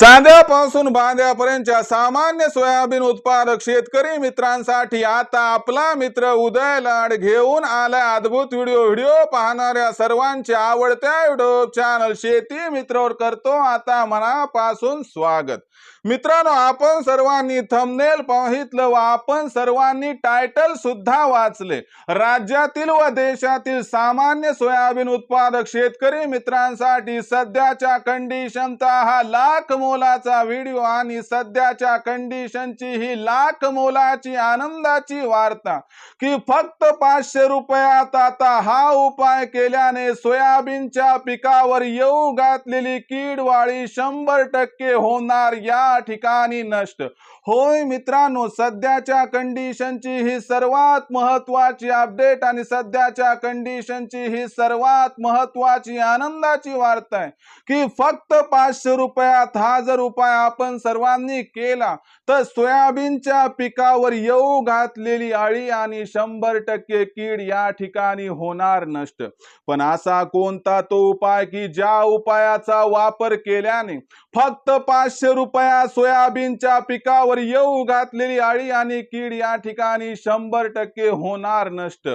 चांद्यापासून बांद्यापर्यंतच्या सामान्य सोयाबीन उत्पादक शेतकरी मित्रांसाठी आता आपला मित्र उदय लाड घेऊन आला अद्भुत व्हिडिओ. व्हिडिओ पाहणाऱ्या सर्वांचे आवडत्या युट्यूब चॅनल शेती मित्रवर करतो. आता मनापासून स्वागत. मित्रांनो आपण सर्वांनी थंबनेल पाहितलं व आपण सर्वांनी टायटल सुद्धा वाचले. राज्यातील व देशातील सामान्य सोयाबीन उत्पादक शेतकरी मित्रांसाठी सध्याच्या कंडिशनचा हा लाख मोलाचा व्हिडिओ आणि सध्याच्या कंडिशनची ही लाख मोलाची आनंदाची वार्ता की फक्त पाचशे रुपयात आता हा उपाय केल्याने सोयाबीनच्या पिकावर येऊ घातलेली कीडवाळी शंभर टक्के होणार या ठिकाणी नष्ट. होय मित्रांनो सध्याच्या कंडिशनची ही सर्वात महत्वाची अपडेट आणि सध्याच्या कंडिशनची ही सर्वात महत्वाची आनंदाची वार्ता आहे की फक्त पाचशे रुपयात हा जर उपाय आपण सर्वांनी केला तर सोयाबीनच्या पिकावर येऊ घातलेली अळी आणि शंभर टक्के कीड या ठिकाणी होणार नष्ट. पण असा कोणता तो उपाय की ज्या उपायाचा वापर केल्याने फक्त पाचशे रुपया सोयाबीनच्या पिकावर येऊ घातलेली अळी आणि कीड या ठिकाणी शंभर टक्के होणार नष्ट.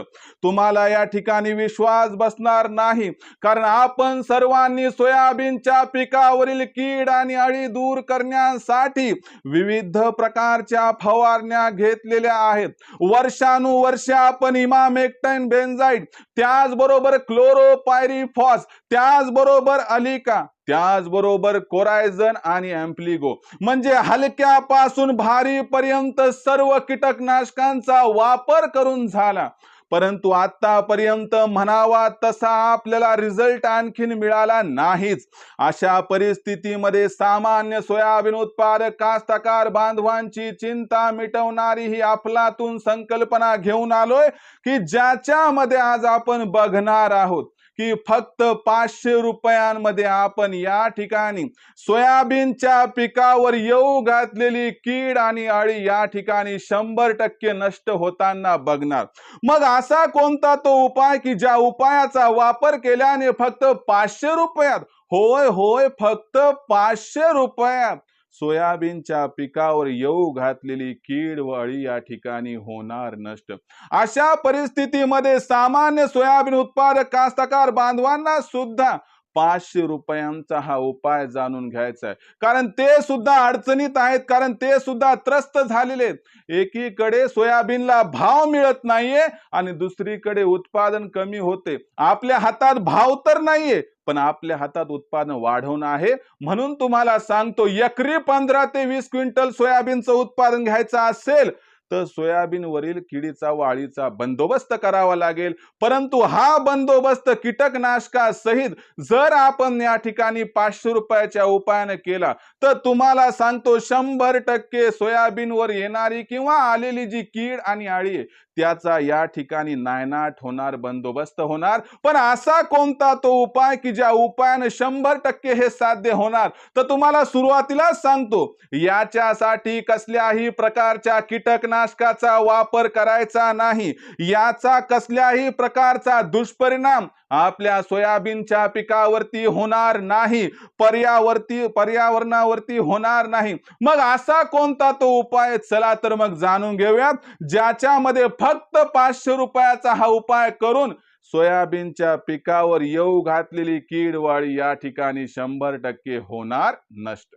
तुम्हाला या ठिकाणी विश्वास बसणार नाही कारण आपण सर्वांनी सोयाबीनच्या पिकावरील कीड आणि अळी दूर करण्यासाठी विविध प्रकारच्या फवारण्या घेतलेल्या आहेत. वर्षानुवर्ष आपण इमामेक्टन बेन्झाईड त्याचबरोबर क्लोरोपायरिफॉस त्याचबरोबर अलिका त्याचबरोबर कोरायझन आणि अँप्लिगो म्हणजे हलक्यापासून भारी पर्यंत सर्व कीटकनाशकांचा वापर करून झाला. परंतु आतापर्यंत म्हणावा तसा आपल्याला रिझल्ट आणखीन मिळाला नाहीच. अशा परिस्थितीमध्ये सामान्य सोयाबीन उत्पादक कास्तकार बांधवांची चिंता मिटवणारी ही आपलातून संकल्पना घेऊन आलोय की ज्याच्यामध्ये आज आपण बघणार आहोत. की फक्त पाचशे रुपयांमध्ये आपण या ठिकाणी सोयाबीनच्या पिकावर येऊ घातलेली कीड आणि अळी या ठिकाणी शंभर टक्के नष्ट होताना बघणार. मग असा कोणता तो उपाय की ज्या उपायाचा वापर केल्याने फक्त पाचशे रुपयात? होय होय फक्त पाचशे रुपयात. सोयाबीनच्या पिकावर येऊ घातलेली कीड व अळी या ठिकाणी होणार नष्ट. अशा परिस्थितीमध्ये सामान्य सोयाबीन उत्पादक कास्तकार बांधवांना सुद्धा पाचशे रुपयांचा हा उपाय जाणून घ्यायचा आहे कारण ते सुद्धा अडचणीत आहेत कारण ते सुद्धा त्रस्त झालेले आहेत. एकीकडे सोयाबीनला भाव मिळत नाहीये आणि दुसरीकडे उत्पादन कमी होते. आपल्या हातात भाव तर नाहीये पण आपल्या हातात उत्पादन वाढवणं आहे. म्हणून तुम्हाला सांगतो एकरी पंधरा ते वीस क्विंटल सोयाबीनचं उत्पादन घ्यायचं असेल तर सोयाबीनवरील किडीचा वाळीचा बंदोबस्त करावा लागेल. परंतु हा बंदोबस्त कीटकनाशकासहित जर आपण या ठिकाणी पाचशे रुपयाच्या उपायाने केला तर तुम्हाला सांगतो शंभर टक्के सोयाबीनवर येणारी किंवा आलेली जी कीड आणि आळी आहे त्याचा या ठिकाणी नायनाट होणार बंदोबस्त होणार. पण असा कोणता तो उपाय की ज्या उपायाने शंभर टक्के हे साध्य होणार? तर तुम्हाला सुरुवातीलाच सांगतो याच्यासाठी कसल्याही प्रकारच्या कीटकनाशकाचा वापर करायचा नाही. याचा कसल्याही प्रकारचा दुष्परिणाम आपल्या सोयाबीनच्या पिकावरती होणार नाही पर्यावरती पर्यावरणावरती होणार नाही. मग असा कोणता तो उपाय चला तर मग जाणून घेऊयात. ज्याच्यामध्ये फक्त पाचशे रुपयाचा हा उपाय करून सोयाबीनच्या पिकावर येऊ घातलेली कीडवाळी या ठिकाणी शंभर टक्के होणार नष्ट.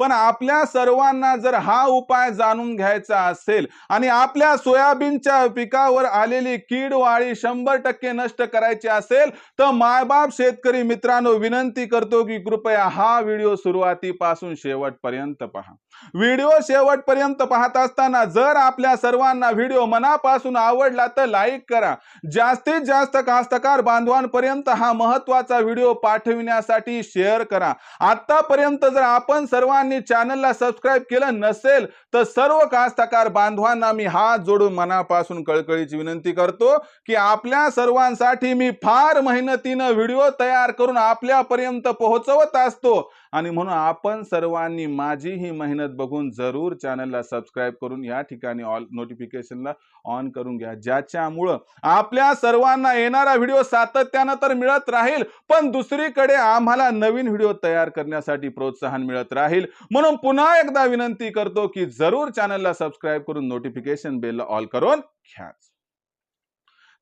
पण आपल्या सर्वांना जर हा उपाय जाणून घ्यायचा असेल आणि आपल्या सोयाबीनच्या पिकावर आलेली कीड वाळी शंभर टक्के नष्ट करायची असेल तर मायबाप शेतकरी मित्रांनो विनंती करतो की कृपया हा व्हिडिओ सुरुवातीपासून शेवटपर्यंत पहा. व्हिडिओ शेवटपर्यंत पाहत असताना जर आपल्या सर्वांना व्हिडिओ मनापासून आवडला तर लाईक करा. जास्तीत जास्त कास्तकार बांधवांपर्यंत हा महत्त्वाचा व्हिडिओ पाठविण्यासाठी शेअर करा. आतापर्यंत जर आपण सर्वांना चॅनलला सबस्क्राईब केलं नसेल तर सर्व कास्तकार बांधवांना मी हात जोडून मनापासून कळकळीची विनंती करतो की आपल्या सर्वांसाठी मी फार मेहनतीनं व्हिडिओ तयार करून आपल्यापर्यंत पोहोचवत असतो. आणि म्हणून आपण सर्वांनी माझी ही मेहनत बघून जरूर चॅनलला सबस्क्राईब करून या ठिकाणी ऑल नोटिफिकेशनला ऑन करून घ्या ज्याच्यामुळं आपल्या सर्वांना येणारा व्हिडिओ सातत्यानं तर मिळत राहील पण दुसरीकडे आम्हाला नवीन व्हिडिओ तयार करण्यासाठी प्रोत्साहन मिळत राहील. म्हणून पुन्हा एकदा विनंती करतो की जरूर चॅनलला सबस्क्राईब करून नोटिफिकेशन बेलला ऑल करून घ्या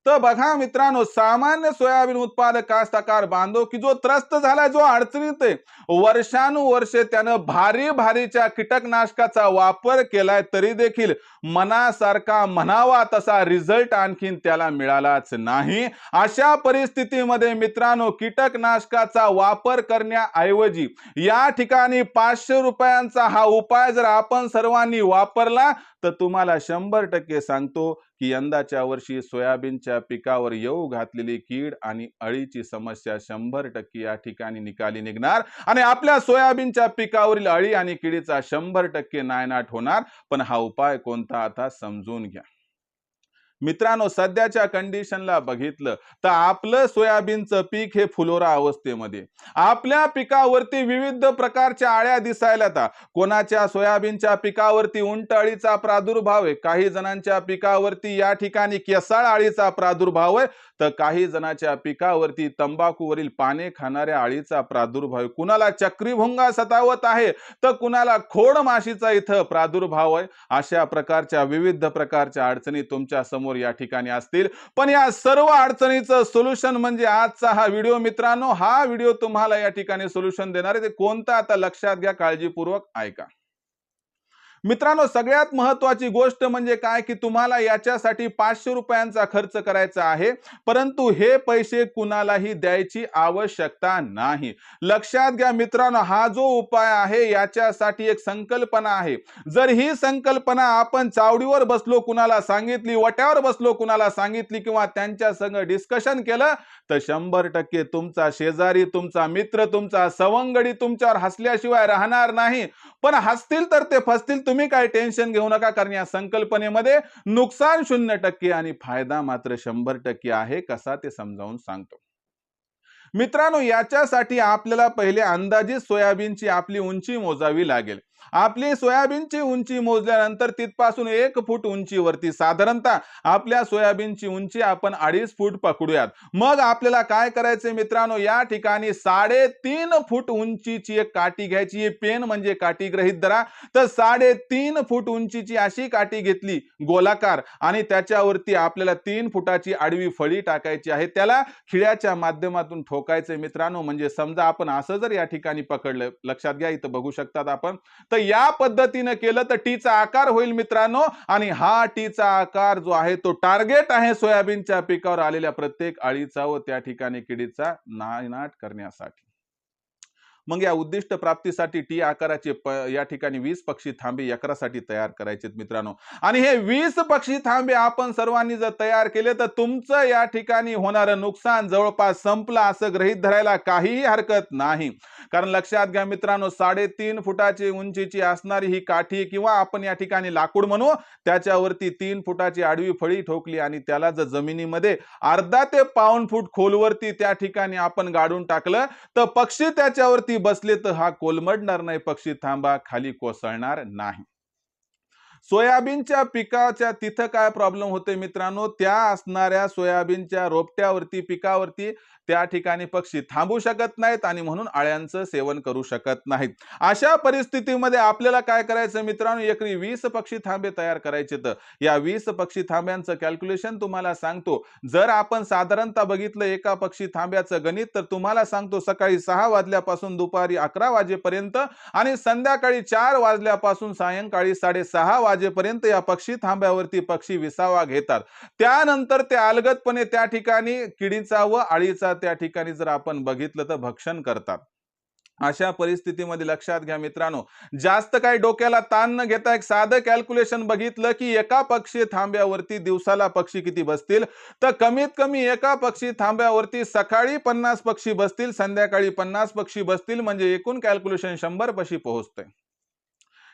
तर बघा मित्रांनो सामान्य सोयाबीन उत्पादक कास्तकार बांधव की जो त्रस्त झालाय जो अडचणीत आहे वर्षानुवर्षे त्यानं भारी भारीच्या कीटकनाशकाचा वापर केलाय तरी देखील मनासारखा म्हणावा तसा रिझल्ट आणखीन त्याला मिळालाच नाही. अशा परिस्थितीमध्ये मित्रांनो कीटकनाशकाचा वापर करण्याऐवजी या ठिकाणी पाचशे रुपयांचा हा उपाय जर आपण सर्वांनी वापरला तर तुम्हाला शंभर टक्के सांगतो की यंदाच्या वर्षी सोयाबीनच्या पिकावर येऊ घातलेली कीड आणि अळीची समस्या शंभर टक्के या ठिकाणी निकाली निघणार. आणि आपल्या सोयाबीनच्या पिकावरील अळी आणि किडीचा शंभर टक्के नायनाट होणार. पण हा उपाय कोणता आता समजून घ्या. मित्रांनो सध्याच्या कंडिशनला बघितलं तर आपलं सोयाबीनचं पीक हे फुलोरा अवस्थेमध्ये. आपल्या पिकावरती विविध प्रकारच्या आळ्या दिसायला आता कोणाच्या सोयाबीनच्या पिकावरती उंट अळीचा प्रादुर्भाव आहे? काही जणांच्या पिकावरती या ठिकाणी केसाळ अळीचा प्रादुर्भाव आहे. तर काही जणाच्या पिकावरती तंबाखूवरील पाने खाणाऱ्या अळीचा प्रादुर्भाव आहे. कुणाला चक्रीभुंगा सतावत आहे तर कुणाला खोड माशीचा इथं प्रादुर्भाव आहे अशा प्रकारच्या विविध प्रकारच्या अडचणी तुमच्यासमोर या ठिकाणी असतील. पण या सर्व अडचणीचं सोल्युशन म्हणजे आजचा हा व्हिडिओ. मित्रांनो हा व्हिडिओ तुम्हाला या ठिकाणी सोल्युशन देणार आहे. ते कोणतं आता लक्षात घ्या काळजीपूर्वक ऐका. मित्रांनो सगळ्यात महत्वाची गोष्ट म्हणजे काय की तुम्हाला याच्यासाठी पाचशे रुपयांचा खर्च करायचा आहे परंतु हे पैसे कुणालाही द्यायची आवश्यकता नाही. लक्षात घ्या मित्रांनो हा जो उपाय आहे याच्यासाठी एक संकल्पना आहे. जर ही संकल्पना आपण चावडीवर बसलो कुणाला सांगितली वट्यावर बसलो कुणाला सांगितली किंवा त्यांच्या संग डिस्कशन केलं तर शंभर टक्के तुमचा शेजारी तुमचा मित्र तुमचा सवंगडी तुमच्यावर हसल्याशिवाय राहणार नाही. पण हसतील तर ते फसतील तुम्ही काय टेन्शन घेऊ नका कारण या संकल्पनेमध्ये नुकसान शून्य टक्के आणि फायदा मात्र शंभर टक्के आहे कसा ते समजावून सांगतो. मित्रांनो याच्यासाठी आपल्याला पहिले अंदाजित सोयाबीनची आपली उंची मोजावी लागेल. आपली सोयाबीनची उंची मोजल्यानंतर तिथपासून एक फूट उंचीवरती साधारणतः आपल्या सोयाबीनची उंची आपण अडीच फूट पकडूयात. मग आपल्याला काय करायचं मित्रांनो? या ठिकाणी साडेतीन फूट उंचीची एक काठी घ्यायची. ही पेन म्हणजे काठी ग्रहित धरा. तर साडेतीन फूट उंचीची अशी काठी घेतली गोलाकार आणि त्याच्यावरती आपल्याला तीन फुटाची आडवी फळी टाकायची आहे. त्याला खिळ्याच्या माध्यमातून ठोकायचे मित्रांनो. म्हणजे समजा आपण असं जर या ठिकाणी पकडलं लक्षात घ्या इथं बघू शकतात आपण. तर या पद्धतीनं केलं तर टीचा आकार होईल मित्रांनो. आणि हा टीचा आकार जो आहे तो टार्गेट आहे सोयाबीनच्या पिकावर आलेल्या प्रत्येक अळीचा व त्या ठिकाणी किडीचा नायनाट करण्यासाठी. मग या उद्दिष्ट प्राप्तीसाठी टी आकाराचे प या ठिकाणी वीस पक्षी थांबे एकरासाठी तयार करायचे मित्रांनो. आणि हे वीस पक्षी थांबे आपण सर्वांनी जर तयार केले तर तुमचं या ठिकाणी होणारं नुकसान जवळपास संपलं असं गृहीत धरायला काहीही हरकत नाही. कारण लक्षात घ्या मित्रांनो साडेतीन फुटाची उंचीची असणारी ही काठी किंवा आपण या ठिकाणी लाकूड म्हणू त्याच्यावरती तीन फुटाची आडवी फळी ठोकली आणि त्याला जर जमिनीमध्ये अर्धा ते पाऊन फूट खोलवरती त्या ठिकाणी आपण गाडून टाकलं तर पक्षी त्याच्यावरती बसले तर हा कोलमडणार नाही पक्षी थांबा खाली कोसळणार नाही. सोयाबीनच्या पिकाच्या तिथं काय प्रॉब्लेम होते मित्रांनो? त्या असणाऱ्या सोयाबीनच्या रोपट्यावरती पिकावरती त्या ठिकाणी पक्षी थांबू शकत नाहीत आणि म्हणून आळ्यांचं सेवन करू शकत नाहीत. अशा परिस्थितीमध्ये आपल्याला काय करायचं मित्रांनो? एकरी वीस पक्षी थांबे तयार करायचे तर. या वीस पक्षी थांब्यांचं कॅल्क्युलेशन तुम्हाला सांगतो. जर आपण साधारणतः बघितलं एका पक्षी थांब्याचं गणित तर तुम्हाला सांगतो सकाळी सहा वाजल्यापासून दुपारी अकरा वाजेपर्यंत आणि संध्याकाळी चार वाजल्यापासून सायंकाळी साडेसहा वाजेपर्यंत या पक्षी थांब्यावरती पक्षी विसावा घेतात. त्यानंतर ते अलगदपणे त्या ठिकाणी किडीचा व अळीचा त्या ठिकाणी जर आपण बघितलं तर भक्षण करतात. अशा परिस्थितीमध्ये लक्षात घ्या मित्रांनो जास्त काही डोक्याला ताण न घेता एक साधं कॅल्क्युलेशन बघितलं की एका पक्षी थांब्यावरती दिवसाला पक्षी किती बसतील? तर कमीत कमी एका पक्षी थांब्यावरती सकाळी पन्नास पक्षी बसतील संध्याकाळी पन्नास पक्षी बसतील म्हणजे एकूण कॅल्क्युलेशन शंभर पक्षी पोहोचतंय.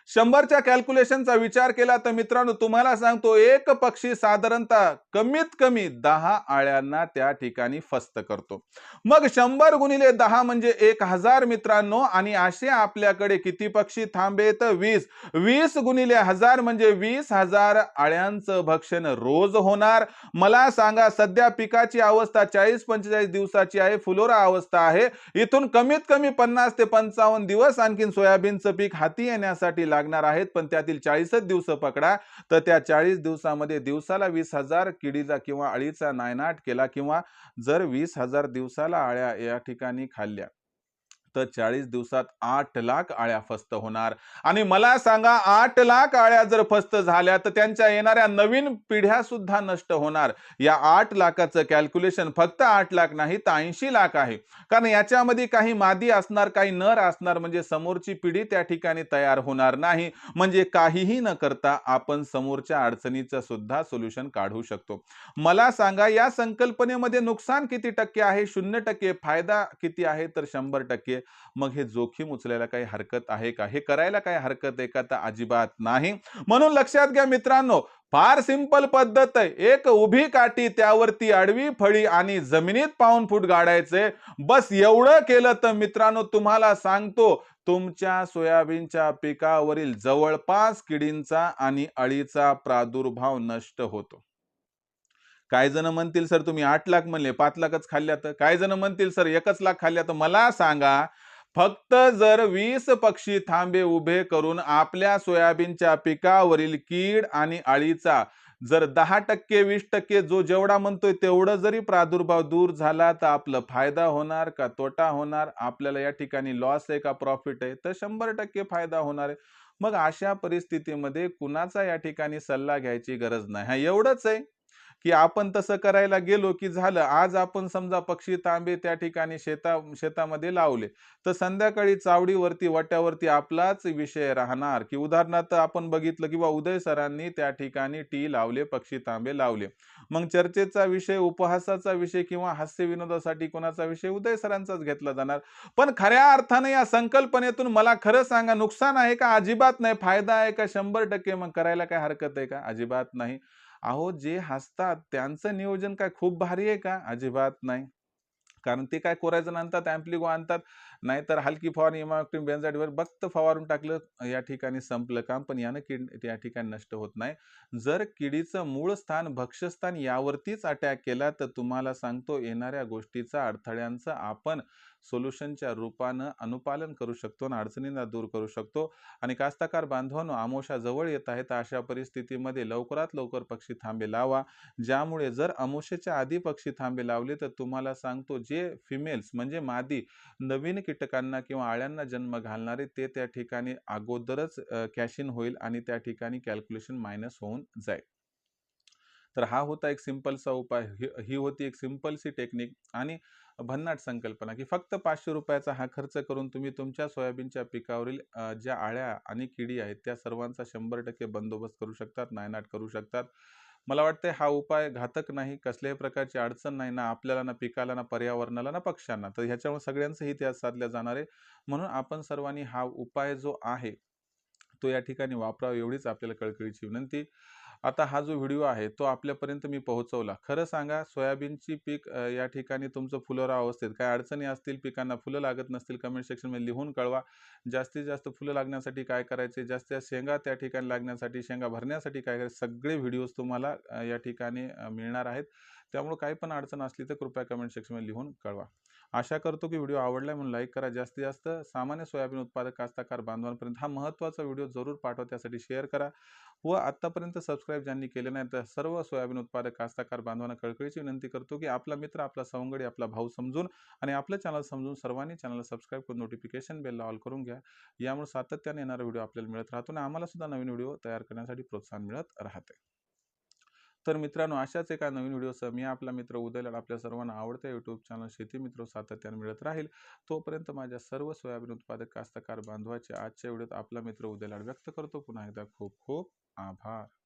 शंभरच्या कॅल्क्युलेशनचा विचार केला तर मित्रांनो तुम्हाला सांगतो एक पक्षी साधारणतः कमीत कमी दहा आळ्यांना त्या ठिकाणी फस्त करतो. मग शंभर गुणिले दहा म्हणजे एक हजार मित्रांनो आणि असे आपल्याकडे किती पक्षी थांबे तर वीस. वीस गुणिले हजार म्हणजे वीस हजार आळ्यांचं भक्षण रोज होणार. मला सांगा सध्या पिकाची अवस्था चाळीस पंचेचाळीस दिवसाची आहे फुलोरा अवस्था आहे. इथून कमीत कमी पन्नास ते पंचावन्न दिवस आणखीन सोयाबीनचं पीक हाती येण्यासाठी लागणार आहेत पण त्यातील चाळीसच दिवस पकडा. तर त्या चाळीस दिवसामध्ये दिवसाला वीस हजार किडीचा किंवा अळीचा नायनाट केला किंवा जर वीस हजार दिवसाला आळ्या या ठिकाणी खाल्ल्या तर चाळीस दिवसात आठ लाख आळ्या फस्त होणार. आणि मला सांगा आठ लाख आळ्या जर फस्त झाल्या तर त्यांच्या येणाऱ्या नवीन पिढ्या सुद्धा नष्ट होणार. या आठ लाखाचं कॅल्क्युलेशन फक्त आठ लाख नाही तर ऐंशी लाख आहे. कारण याच्यामध्ये काही मादी असणार काही नर असणार म्हणजे समोरची पिढी त्या ठिकाणी तयार होणार नाही. म्हणजे काहीही न करता आपण समोरच्या अडचणीचं सुद्धा सोल्युशन काढू शकतो. मला सांगा या संकल्पनेमध्ये नुकसान किती टक्के आहे? शून्य टक्के फायदा किती आहे? तर शंभर टक्के. मग हे जोखीम उचलायला काही हरकत आहे का? हे करायला काही हरकत आहे का? तर अजिबात नाही. म्हणून लक्षात घ्या मित्रांनो फार सिंपल पद्धत आहे. एक उभी काठी त्यावरती आडवी फळी आणि जमिनीत पाऊन फूट गाडायचे. बस एवढं केलं तर मित्रांनो तुम्हाला सांगतो तुमच्या सोयाबीनच्या पिकावरील जवळपास किडींचा आणि अळीचा प्रादुर्भाव नष्ट होतो. काय जण म्हणतील सर तुम्ही आठ लाख म्हणले पाच लाखच खाल्ल्या तर? काय जण म्हणतील सर एकच लाख खाल्ल्या तर मला सांगा फक्त जर वीस पक्षी थांबे उभे करून आपल्या सोयाबीनच्या पिकावरील कीड आणि अळीचा जर दहा टक्के वीस टक्के जो जेवढा म्हणतोय तेवढं जरी प्रादुर्भाव दूर झाला तर आपलं फायदा होणार का? तोटा होणार? आपल्याला या ठिकाणी लॉस आहे का? प्रॉफिट आहे? तर शंभर टक्के फायदा होणार आहे. मग अशा परिस्थितीमध्ये कुणाचा या ठिकाणी सल्ला घ्यायची गरज नाही. हा एवढंच आहे. की आपण तसं करायला गेलो की झालं आज आपण समजा पक्षी तांबे त्या ठिकाणी शेता शेतामध्ये लावले तर संध्याकाळी चावडीवरती वाट्यावरती आपलाच विषय राहणार. की उदाहरणार्थ आपण बघितलं किंवा उदय सरांनी त्या ठिकाणी टी लावले पक्षी तांबे लावले. मग चर्चेचा विषय उपहासाचा विषय किंवा हास्य विनोदासाठी कोणाचा विषय उदय सरांचाच घेतला जाणार. पण खऱ्या अर्थाने या संकल्पनेतून मला खरं सांगा नुकसान आहे का? अजिबात नाही. फायदा आहे का? शंभर टक्के मग करायला काय हरकत आहे का? अजिबात नाही. अहो जे हसतात त्यांचं नियोजन काय खूप भारी आहे का? अजिबात नाही. कारण ते काय कोरायजन आणतात अँप्लिगो आणतात नाहीतर हलकी फवारणी इमाक्टिन बेन्झाईडवर बक्त फवारून टाकलं या ठिकाणी संपलं काम पण यानं किड या ठिकाणी नष्ट होत नाही. जर किडीचं मूळ स्थान भक्ष्यस्थान यावरतीच अटॅक केला तर तुम्हाला सांगतो येणाऱ्या गोष्टीचा अडथळ्यांचं आपण सोल्युशनच्या रूपानं अनुपालन करू शकतो आणि अडचणींना दूर करू शकतो. आणि कास्तकार बांधवांनो आमोशा जवळ येत आहेत. तर अशा परिस्थितीमध्ये लवकरात लवकर पक्षी थांबे लावा. ज्यामुळे जर अमोशेच्या आधी पक्षी थांबे लावले तर तुम्हाला सांगतो जे फिमेल्स म्हणजे मादी नवीन कीटकांना किंवा आळ्यांना जन्म घालणारे ते त्या ठिकाणी अगोदरच कॅशिन होईल आणि त्या ठिकाणी कॅल्क्युलेशन मायनस होऊन जाईल. तर हा होता एक सिंपलचा उपाय. ही ही होती एक सिंपलसी टेक्निक आणि भन्नाट संकल्पना की फक्त पाचशे रुपयाचा हा खर्च करून तुम्ही तुमच्या सोयाबीनच्या पिकावरील ज्या आळ्या आणि किडी आहेत त्या सर्वांचा शंभर टक्के बंदोबस्त करू शकतात नायनाट करू शकतात. मला वाटते हा उपाय घातक नाही कसल्याही प्रकारची अडचण नाही ना आपल्याला ना पिकाला ना पर्यावरणाला ना पक्ष्यांना. तर ह्याच्यामुळे सगळ्यांचं हित यात साधल्या जाणार आहे. म्हणून आपण सर्वांनी हा उपाय जो आहे तो या ठिकाणी वापरावा एवढीच आपल्याला कळकळीची विनंती. आता हा जो व्हिडिओ आहे तो आपल्यापर्यंत मी पोहोचवला. खरं सांगा सोयाबीनची पीक या ठिकाणी तुमचं फुलोरा अवस्थेत काय अडचणी असतील पिकांना? फुलं लागत नसतील कमेंट सेक्शनमध्ये लिहून कळवा. जास्तीत जास्त फुलं लागण्यासाठी काय करायचे? जास्तीत जास्त शेंगा त्या ठिकाणी लागण्यासाठी शेंगा भरण्यासाठी काय करायचे? सगळे व्हिडिओज तुम्हाला या ठिकाणी मिळणार आहेत. त्यामुळे काही पण अडचण असली तर कृपया कमेंट सेक्शनमध्ये लिहून कळवा. आशा करतो की व्हिडिओ आवडला म्हणून लाईक करा. जास्तीत जास्त सामान्य सोयाबीन उत्पादक कास्ताकार बांधवांपर्यंत हा महत्त्वाचा व्हिडिओ जरूर पाठवा. त्यासाठी शेअर करा व आत्तापर्यंत सबस्क्राईब ज्यांनी केले नाही तर सर्व सोयाबीन उत्पादक कास्ताकार बांधवांना कळकळीची विनंती करतो की आपला मित्र आपला सवंगडी आपला भाऊ समजून आणि आपलं चॅनल समजून सर्वांनी चॅनलला सबस्क्राईब करून नोटिफिकेशन बेलला ऑल करून घ्या. यामुळे सातत्याने येणारा व्हिडिओ आपल्याला मिळत राहतो आणि आम्हाला सुद्धा नवीन व्हिडिओ तयार करण्यासाठी प्रोत्साहन मिळत राहते. तर मित्रांनो अशाच एका नवीन व्हिडिओसह मी आपला मित्र उदयला आपल्या सर्वांना आवडत्या यूट्यूब चॅनल शेती मित्र सातत्याने मिळत राहील. तोपर्यंत माझ्या सर्व सोयाबीन उत्पादक कास्तकार बांधवाचे आजच्या व्हिडिओत आपला मित्र उदयलाल व्यक्त करतो. पुन्हा एकदा खूप खूप आभार.